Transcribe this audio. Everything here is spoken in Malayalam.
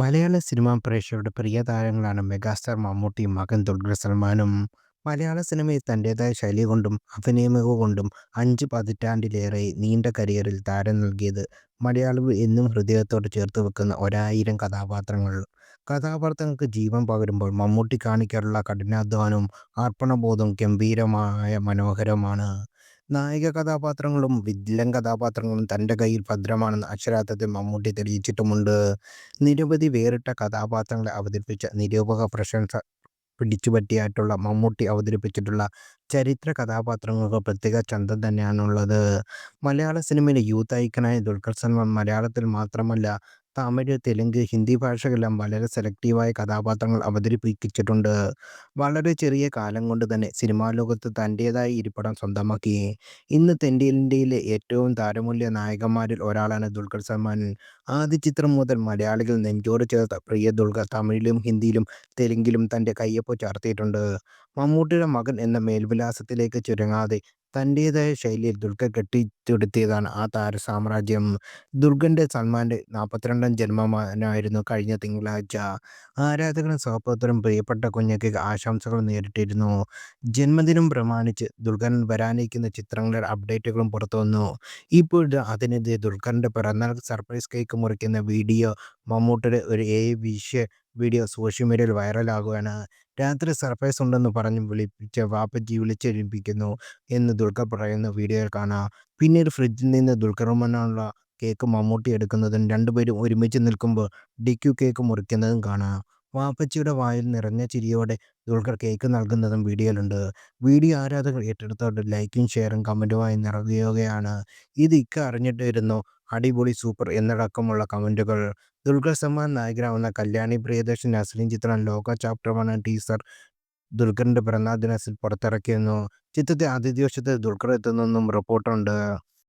മലയാള സിനിമാ പ്രേക്ഷകരുടെ പ്രിയ താരങ്ങളാണ് മെഗാസ്റ്റാർ മമ്മൂട്ടിയും മകൻ ദുൽഖർ സൽമാനും. മലയാള സിനിമയിൽ തന്റേതായ ശൈലി കൊണ്ടും അഭിനയ മികവ് കൊണ്ടും അഞ്ച് പതിറ്റാണ്ടിലേറെ നീണ്ട കരിയറിൽ താരം നൽകിയത് മലയാളികൾ എന്നും ഹൃദയത്തോട് ചേർത്ത് വെക്കുന്ന ഒരായിരം കഥാപാത്രങ്ങൾ. കഥാപാത്രങ്ങൾക്ക് ജീവൻ പകരുമ്പോൾ മമ്മൂട്ടി കാണിക്കാറുള്ള കഠിനാധ്വാനവും അർപ്പണബോധവും ഗംഭീരമായ മനോഹരമാണ്. നായിക കഥാപാത്രങ്ങളും വില്ലൻ കഥാപാത്രങ്ങളും തന്റെ കയ്യിൽ ഭദ്രമാണെന്ന് അക്ഷരാർത്ഥത്തിൽ മമ്മൂട്ടി തെളിയിച്ചിട്ടുമുണ്ട്. നിരവധി വേറിട്ട കഥാപാത്രങ്ങളെ അവതരിപ്പിച്ച നിരൂപക പ്രശംസ പിടിച്ചുപറ്റിയായിട്ടുള്ള മമ്മൂട്ടി അവതരിപ്പിച്ചിട്ടുള്ള ചരിത്ര കഥാപാത്രങ്ങൾക്ക് പ്രത്യേക ചന്തം തന്നെയാണുള്ളത്. മലയാള സിനിമയിലെ യൂത്ത് ഐക്കനായ ദുൽഖർ സൽമാൻ മലയാളത്തിൽ മാത്രമല്ല തമിഴ്, തെലുങ്ക്, ഹിന്ദി ഭാഷകളെല്ലാം വളരെ സെലക്റ്റീവായ കഥാപാത്രങ്ങൾ അവതരിപ്പിച്ചിട്ടുണ്ട്. വളരെ ചെറിയ കാലം കൊണ്ട് തന്നെ സിനിമാ ലോകത്ത് തന്റേതായ ഇരിപ്പിടം സ്വന്തമാക്കി. ഇന്ന് തെന്നിന്ത്യയിലെ ഏറ്റവും താരമൂല്യ നായകന്മാരിൽ ഒരാളാണ് ദുൽഖർ സൽമാൻ. ആദ്യ ചിത്രം മുതൽ മലയാളികൾ നെഞ്ചോട് ചേർത്ത പ്രിയ ദുൽഖർ തമിഴിലും ഹിന്ദിയിലും തെലുങ്കിലും തന്റെ കയ്യൊപ്പ് ചാർത്തിയിട്ടുണ്ട്. മമ്മൂട്ടിയുടെ മകൻ എന്ന മേൽവിലാസത്തിലേക്ക് ചുരുങ്ങാതെ തന്റേതായ ശൈലിയിൽ ദുർഗ കെട്ടിപ്പടുത്തതാണ് ആ താരസാമ്രാജ്യം. ദുർഗന്റെ സൽമാന്റെ നാൽപ്പത്തിരണ്ടാം ജന്മദിനമായിരുന്നു കഴിഞ്ഞ തിങ്കളാഴ്ച. ആരാധകരും സഹപ്രവർത്തകരും പ്രിയപ്പെട്ട കുഞ്ഞയ്ക്ക് ആശംസകൾ നേരിട്ടിരുന്നു. ജന്മദിനം പ്രമാണിച്ച് ദുർഗൻ വരാനിരിക്കുന്ന ചിത്രങ്ങളുടെ അപ്ഡേറ്റുകളും പുറത്തുവന്നു. ഇപ്പോഴിതാ അതിനിടെ ദുർഗന്റെ പിറന്നാൾ സർപ്രൈസ് കേക്ക് മുറിക്കുന്ന വീഡിയോ മമ്മൂട്ടിയുടെ ഒരു എഐ വിഷ്വൽ വീഡിയോ സോഷ്യൽ മീഡിയയിൽ വൈറലാകുകയാണ്. രാത്രി സർപ്രൈസ് ഉണ്ടെന്ന് പറഞ്ഞ് വിളിപ്പിച്ച വാപ്പജി വിളിച്ചെഴുപ്പിക്കുന്നു എന്ന് ദുൽഖർ പറയുന്ന വീഡിയോയിൽ കാണാം. പിന്നീട് ഫ്രിഡ്ജിൽ നിന്ന് ദുൽഖറിനുമുള്ള കേക്ക് മമ്മൂട്ടി എടുക്കുന്നതും രണ്ടുപേരും ഒരുമിച്ച് നിൽക്കുമ്പോൾ ഡിക്യു കേക്ക് മുറിക്കുന്നതും കാണാം. വാപ്പച്ചിയുടെ വായിൽ നിറഞ്ഞ ചിരിയോടെ ദുൽഖർ കേക്ക് നൽകുന്നതും വീഡിയോയിലുണ്ട്. വീഡിയോ ആരാധകർ ഏറ്റെടുത്തോടെ ലൈക്കും ഷെയറും കമന്റുമായി നിറയുകയാണ്. ഇത് ഇക്ക അറിഞ്ഞിട്ടായിരുന്നോ അടിപൊളി സൂപ്പർ എന്നടക്കമുള്ള കമന്റുകൾ ദുൽഖർ സൽമാൻ നായകനാവുന്ന കല്യാണി പ്രിയദർശൻ നസ്രീൻ ചിത്രം ലോക ചാപ്റ്റർ വൺ ടീസർ ദുൽഖറിന്റെ പിറന്നാൾ ദിനത്തിൽ പുറത്തിറക്കിയിരുന്നു. ചിത്രത്തെ ആദ്യ ദിവസത്തെ ദുൽഖർ എത്തുന്നെന്നും റിപ്പോർട്ടുണ്ട്.